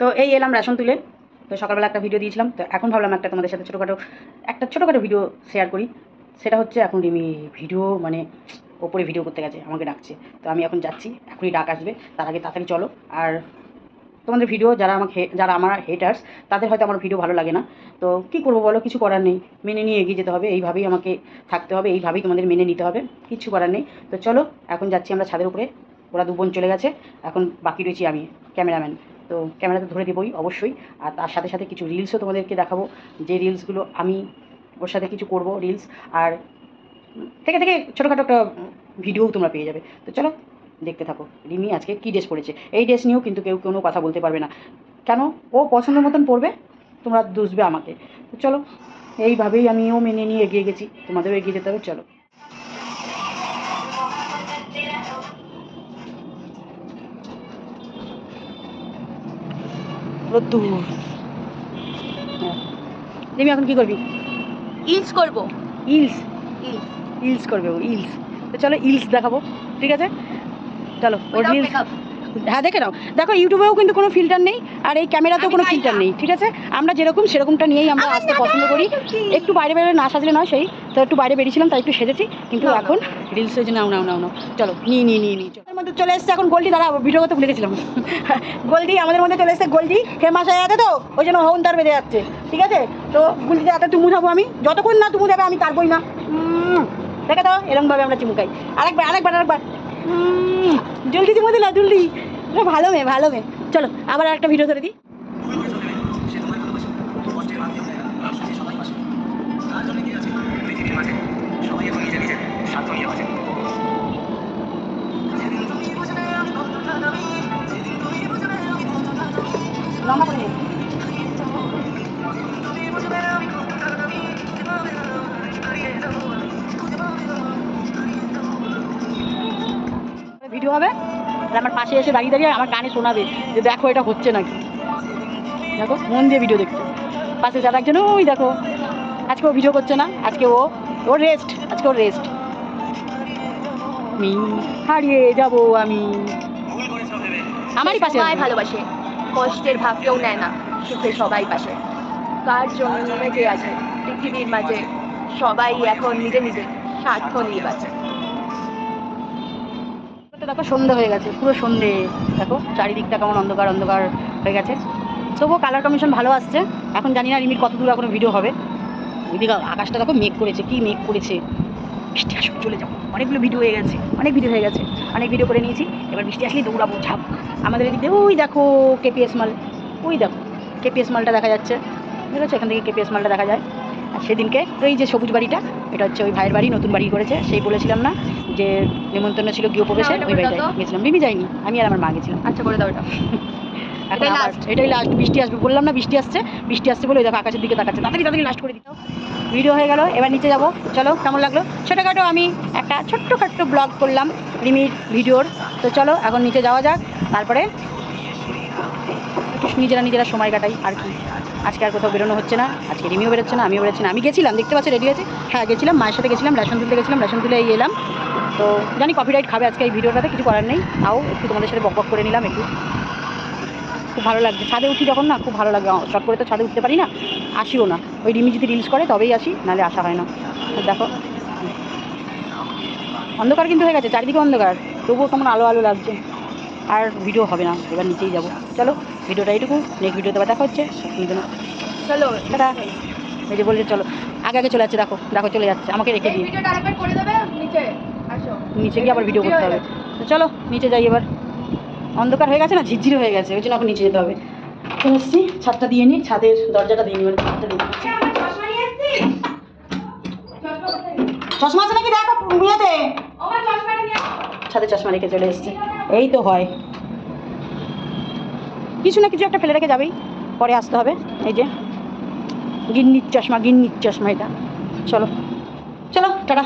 তো এই এলাম রেশন তুলে। তো সকালবেলা একটা ভিডিও দিয়েছিলাম। তো এখন ভাবলাম একটা তোমাদের সাথে ছোটোখাটো, একটা ছোটোখাটো ভিডিও শেয়ার করি। সেটা হচ্ছে এখন রিমি ভিডিও মানে ওপরে ভিডিও করতে গেছে, আমাকে ডাকছে। তো আমি এখন যাচ্ছি, এখনই ডাক আসবে, তার আগে তাড়াতাড়ি চলো। আর তোমাদের ভিডিও যারা আমাকে যারা আমার হেটার্স তাদের হয়তো আমার ভিডিও ভালো লাগে না। তো কী করব বলো, কিছু করার নেই। মেনে নিয়ে এগিয়ে যেতে হবে, এইভাবেই আমাকে থাকতে হবে, এইভাবেই তোমাদের মেনে নিতে হবে। কিছু করার নেই। তো চলো, এখন যাচ্ছি আমরা ছাদের উপরে। ওরা দু বোন চলে গেছে। এখন বাকি রয়েছি আমি, ক্যামেরাম্যান। তো ক্যামেরাতে ধরে দেবই, অবশ্যই। আর তার সাথে সাথে কিছু রিলসও তোমাদেরকে দেখাবো। যে রিলসগুলো আমি ওর সাথে কিছু করব রিলস আর থেকে থেকে ছোটোখাটো একটা ভিডিও তোমরা পেয়ে যাবে। তো চলো, দেখতে থাকো। রিমি আজকে কী ড্রেস পরেছে? এই ড্রেস নিয়েও কিন্তু কেউ কোনো কথা বলতে পারবে না। কেন? ও পছন্দ মতন পরবে, তোমরা দুষবে আমাকে। তো চলো, এইভাবেই আমিও মেনে নিয়ে এগিয়ে গেছি। তোমাদেরও এগিয়ে যেতে হবে, চলো। রোদ্দুর। হ্যাঁ। রিমি এখন কি করবি? ইলস করব। ইলস? ইলস। ইলস করবে ও ইলস। তো চলো ইলস দেখাবো ঠিক আছে? চলো ওর রিলস. হ্যাঁ দেখে নাও। দেখো ইউটিউবেও কিন্তু কোনো ফিল্টার নেই আর এই ক্যামেরাতেও কোনো ফিল্টার নেই ঠিক আছে? আমরা যেরকম সেরকমটা নিয়েই আমরা আসতে পছন্দ করি? একটু বাইরে বাইরে না সাজলে নয় সেই তো একটু বাইরে বেরিয়েছিলাম তাই একটু সেজেছি কিন্তু। এখন রিলস হয়েছে নাও নাও নাও নাও চলো নিয়ে নিয়ে নিয়ে নিই চলো। মধ্যে চলে এসছে এখন গোল্ডি দাঁড়া ভিডিও করতে ভুলে গেছিলাম। গোল্ডি আমাদের মধ্যে চলে এসছে গোল্ডি ফেমাস হয়ে আছে তো ওই জন্য হোম তার বেঁধে যাচ্ছে ঠিক আছে? তো গোল্ডিতে হাতে তুমু খাব আমি যতক্ষণ না তুমু দেবে আমি তারবই না। দেখে দাও এরকমভাবে আমরা চুমুকাই আরেকবার আরেকবার আরেকবার। জলদি চুমু দিলা জলদি। এ, ভালো মেয়ে ভালো মেয়ে। চলো আবার একটা ভিডিও ধরে দিই। লম্বা করে ভিডিও হবে? আর আমার পাশে এসে দাঁড়িয়ে দাঁড়িয়ে আমার কানে শোনাবে যে দেখো এটা হচ্ছে নাকি। দেখো মন দিয়ে ভিডিও দেখছে। পাশে যারা একজন ওই দেখো আজকে ও ভিডিও করছে না আজকে ও ও রেস্ট আজকে ও রেস্ট আমি হারিয়ে যাব আমি। আমারই পাশে সবাই ভালোবাসে কষ্টের ভাব কেউ নেয় না সুখে সবাই পাশে। কার জন্য কে আছে পৃথিবীর মাঝে? সবাই এখন নিজে নিজে স্বার্থ নিয়ে বাঁচে। দেখো, সন্ধে হয়ে গেছে, পুরো সন্ধে। দেখো, চারিদিকটা কেমন অন্ধকার অন্ধকার হয়ে গেছে। তবুও কালার কমিশন ভালো আসছে। এখন জানি না রিমির কত দূর এখনও ভিডিও হবে। ওইদিকে আকাশটা দেখো মেঘ করেছে, কি মেঘ করেছে। বৃষ্টি আসুক, চলে যাব। অনেকগুলো ভিডিও হয়ে গেছে, অনেক ভিডিও হয়ে গেছে। অনেক ভিডিও করে নিয়েছি। এবার বৃষ্টি আসলেই দৌড়াবো, ঝাপ। আমাদের এদিকে, ওই দেখো কেপিএস মাল ওই দেখো কেপিএস মালটা দেখা যাচ্ছে। ঠিক আছে এখান থেকে কেপিএস মালটা দেখা যায়। আর সেদিনকে ওই যে সবুজ বাড়িটা, এটা হচ্ছে ওই ভাইয়ের বাড়ি, নতুন বাড়ি করেছে। সেই বলেছিলাম না যে নেমন্তন্ন ছিল গৃহপ্রবেশে না, ওটা ওই বাড়িতে গেছিলাম রিমি যাইনি আমি আর আমার মা গেছিলাম। আচ্ছা করে দাও এটা এখন এটাই আবার last। এটাই লাস্ট বৃষ্টি আসবে বললাম না বৃষ্টি আসছে বৃষ্টি আসছে বলে ওই দেখো আকাশের দিকে তাকাচ্ছে। তাড়াতাড়ি তাড়াতাড়ি লাস্ট করে দিতে ভিডিও হয়ে গেল এবার নিচে যাব। চলো কেমন লাগল? ছোটোখাটো আমি একটা ছোট্টখাট্ট ব্লগ করলাম রিমির ভিডিওর। তো চলো এখন নিচে যাওয়া যাক তারপরে নিজেরা নিজেরা সময় কাটাই আর কি। আজকে আর কোথাও বেরোনো হচ্ছে না, আজকে রিমিও বেরোচ্ছে না, আমিও বেরোচ্ছি না। আমি গেছিলাম, দেখতে পাচ্ছি রেডি আছে হ্যাঁ গেছিলাম, মায়ের সাথে গেছিলাম, রেশন তুলতে গেছিলাম, রেশন তুলে এলাম। তো জানি কপিরাইট খাবে আজকে এই ভিডিওটাতে, কিছু করার নেই। তাও একটু তোমাদের সাথে বক বক করে নিলাম একটু। খুব ভালো লাগছে। ছাদে উঠি যখন না, খুব ভালো লাগে। শর্ট করে তো ছাদে উঠতে পারি না, আসিও না। ওই রিমি যদি রিলস করে, তবেই আসি নাহলে আসা হয় না। দেখো। অন্ধকার কিন্তু হয়ে গেছে, চারিদিকে অন্ধকার। তবুও কেমন আলো আলো লাগছে। আর ভিডিও হবে না এবার নিচেই যাব। চলো ভিডিওটা এইটুকু নেক্সট ভিডিওতে আবার দেখা হচ্ছে। চলো টাটা। এই যে বলছে চলো আগে আগে চলে যাচ্ছে দেখো দেখো চলে যাচ্ছে আমাকে রেখে দিয়ে। নিচে গিয়ে আবার ভিডিও করতে হবে। চলো নিচে যাই এবার। অন্ধকার হয়ে গেছে না ঝিরঝির হয়ে গেছে ওই জন্য এখন নিচে যেতে হবে। চলে এসছি ছাদটা দিয়ে নিই ছাদের দরজাটা দিয়ে নিই ছাদটা দিয়ে নিচ্ছি চশমা আছে নাকি? দেখো বিয়েতে ছাদে চশমা রেখে চলে এসছে। এই তো হয়। কিছু না কিছু একটা ফেলে রেখে যাবেই। পরে আসতে হবে। এই যে, গিন্নির চশমা গিন্নির চশমা এটা। চলো। চলো, টাটা।